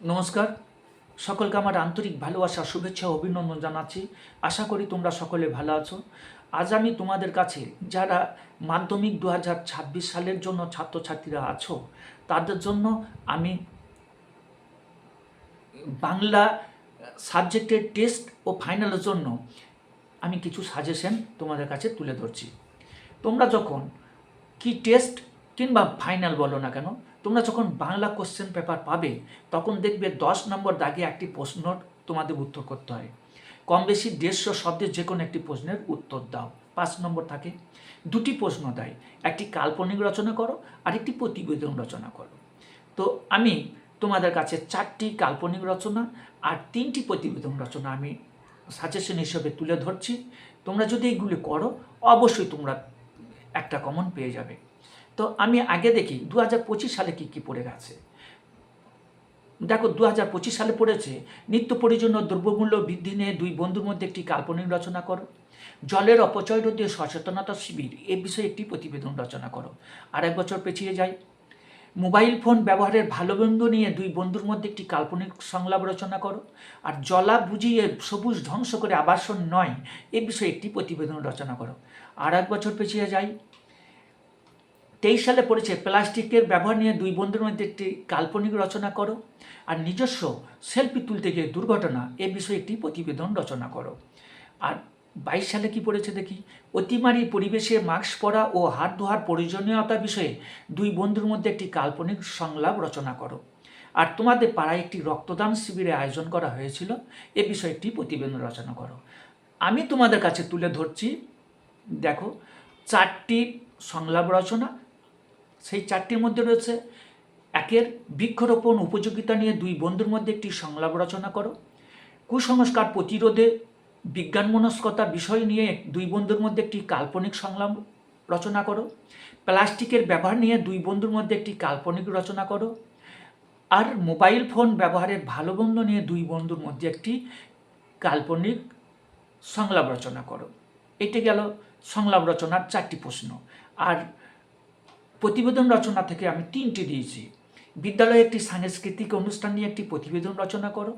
নমস্কার। সকলকে আমার আন্তরিক ভালোবাসা, শুভেচ্ছা, অভিনন্দন জানাচ্ছি। আশা করি তোমরা সকলে ভালো আছো। আজ আমি তোমাদের কাছে, যারা মাধ্যমিক দু সালের জন্য ছাত্রছাত্রীরা আছো, তাদের জন্য আমি বাংলা সাবজেক্টের টেস্ট ও ফাইনালের জন্য আমি কিছু সাজেশন তোমাদের কাছে তুলে ধরছি। তোমরা যখন কি টেস্ট কিংবা ফাইনাল বলো না কেন তোমরা যখন বাংলা কোশ্চেন পেপার পাবে, তখন দেখবে দশ নম্বর দাগে একটি প্রশ্ন তোমাদের উত্তর করতে হয়। কম বেশি দেড়শো শব্দের যে কোনো একটি প্রশ্নের উত্তর দাও। পাঁচ নম্বর থাকে, দুটি প্রশ্ন দেয়, একটি কাল্পনিক রচনা করো আর একটি প্রতিবেদন রচনা করো। তো আমি তোমাদের কাছে চারটি কাল্পনিক রচনা আর তিনটি প্রতিবেদন রচনা আমি সাজেশন হিসেবে তুলে ধরছি। তোমরা যদি এইগুলি করো, অবশ্যই তোমরা একটা কমন পেয়ে যাবে। তো আমি আগে দেখি দু হাজার পঁচিশ সালে কী কী পড়ে গেছে? দেখো দু হাজার পঁচিশ সালে পড়েছে, নিত্য প্রয়োজনীয় দ্রব্যমূল্য বৃদ্ধি নিয়ে দুই বন্ধুর মধ্যে একটি কাল্পনিক রচনা করো। জলের অপচয় রোধে সচেতনতা শিবির, এ বিষয়ে একটি প্রতিবেদন রচনা করো। আর এক বছর পেছিয়ে যাই। মোবাইল ফোন ব্যবহারের ভালো বন্ধ নিয়ে দুই বন্ধুর মধ্যে একটি কাল্পনিক সংলাপ রচনা করো। আর জলা বুঝিয়ে সবুজ ধ্বংস করে আবাসন নয়, এ বিষয়ে একটি প্রতিবেদন রচনা করো। আর এক বছর পেছিয়ে যাই। তেইশ সালে পড়েছে প্লাস্টিকের ব্যবহার নিয়ে দুই বন্ধুর মধ্যে একটি কাল্পনিক রচনা করো আর নিজস্ব সেলফি তুলতে গিয়ে দুর্ঘটনা এ বিষয়ে একটি প্রতিবেদন রচনা করো। আর বাইশ সালে কি পড়েছে দেখি? অতিমারি পরিবেশে মাস্ক পরা ও হাত ধোয়ার প্রয়োজনীয়তা বিষয়ে দুই বন্ধুর মধ্যে একটি কাল্পনিক সংলাপ রচনা করো। আর তোমাদের পাড়ায় একটি রক্তদান শিবিরের আয়োজন করা হয়েছিল, এ বিষয়ে একটি প্রতিবেদন রচনা করো। আমি তোমাদের কাছে তুলে ধরছি, দেখো, চারটি সংলাপ রচনা সেই চারটির মধ্যে রয়েছে, একের বৃক্ষরোপণ উপযোগিতা নিয়ে দুই বন্ধুর মধ্যে একটি সংলাপ রচনা করো। কুসংস্কার প্রতিরোধে বিজ্ঞান মনস্কতা বিষয় নিয়ে দুই বন্ধুর মধ্যে একটি কাল্পনিক সংলাপ রচনা করো। প্লাস্টিকের ব্যবহার নিয়ে দুই বন্ধুর মধ্যে একটি কাল্পনিক রচনা করো। আর মোবাইল ফোন ব্যবহারের ভালো মন্দ নিয়ে দুই বন্ধুর মধ্যে একটি কাল্পনিক সংলাপ রচনা করো। এটা গেল সংলাপ রচনার চারটি প্রশ্ন। আর প্রতিবেদন রচনা থেকে আমি তিনটি দিয়েছি। বিদ্যালয়ে একটি সাংস্কৃতিক অনুষ্ঠান নিয়ে একটি প্রতিবেদন রচনা করো।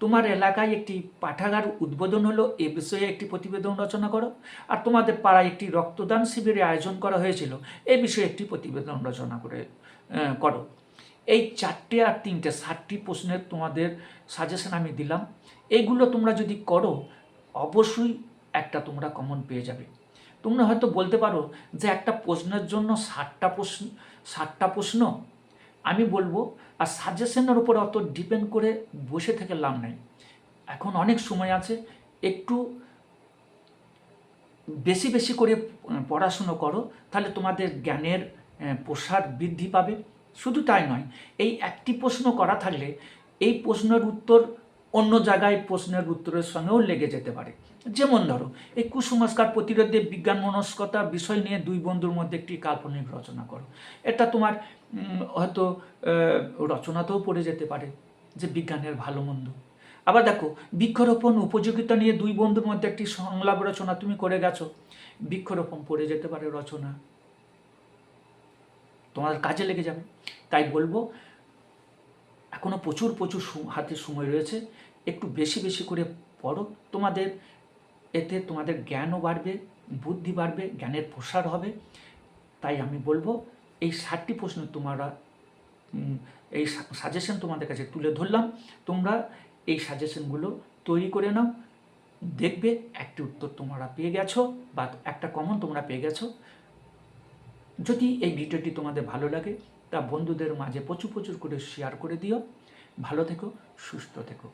তোমার এলাকায় একটি পাঠাগার উদ্বোধন হলো, এ বিষয়ে একটি প্রতিবেদন রচনা করো। আর তোমাদের পাড়ায় একটি রক্তদান শিবিরের আয়োজন করা হয়েছিল, এ বিষয়ে একটি প্রতিবেদন রচনা করে করো। এই চারটে আর তিনটে ষাটটি প্রশ্নের তোমাদের সাজেশন আমি দিলাম। এগুলো তোমরা যদি করো, অবশ্যই একটা তোমরা কমন পেয়ে যাবে। তোমরা হয়তো বলতে পারো যে একটা প্রশ্নের জন্য ষাটটা প্রশ্ন ষাটটা প্রশ্ন আমি বলব, আর সাজেশনের উপর অত ডিপেন্ড করে বসে থেকে লাভ নাই। এখন অনেক সময় আছে, একটু বেশি বেশি করে পড়াশুনো করো, তাহলে তোমাদের জ্ঞানের প্রসার বৃদ্ধি পাবে। শুধু তাই নয়, এই একটি প্রশ্ন করা থাকলে এই প্রশ্নের উত্তর অন্য জায়গায় প্রশ্নের উত্তরের সঙ্গেও লেগে যেতে পারে। যেমন ধরো, এই কুসংস্কার প্রতিরোধে বিজ্ঞান মনস্কতা বিষয় নিয়ে দুই বন্ধুর মধ্যে একটি কাল্পনিক রচনা করো। এটা তোমার হয়তো রচনাতেও পড়ে যেতে পারে যে বিজ্ঞানের ভালো মন্দ। আবার দেখো, বৃক্ষরোপণ উপযোগিতা নিয়ে দুই বন্ধুর মধ্যে একটি সংলাপ রচনা তুমি করে গেছো। বৃক্ষরোপণ পড়ে যেতে পারে রচনা। তোমার কাজে লেগে যাবে। তাই বলব এখনও প্রচুর প্রচুর হাতে সময় রয়েছে। একটু বেশি বেশি করে পড়ো। তোমাদের এতে তোমাদের জ্ঞানও বাড়বে, বুদ্ধি বাড়বে, জ্ঞানের প্রসার হবে। তাই আমি বলব, এই ষাটটি প্রশ্ন তোমরা এই সাজেশন তোমাদের কাছে তুলে ধরলাম। তোমরা এই সাজেশনগুলো তৈরি করে নাও। দেখবে একটি উত্তর তোমরা পেয়ে গেছো বা একটা কমন তোমরা পেয়ে গেছো। যদি এই ভিডিওটি তোমাদের ভালো লাগে, তা বন্ধুদের মাঝে প্রচুর প্রচুর করে শেয়ার করে দিও। ভালো থেকো, সুস্থ থেকো।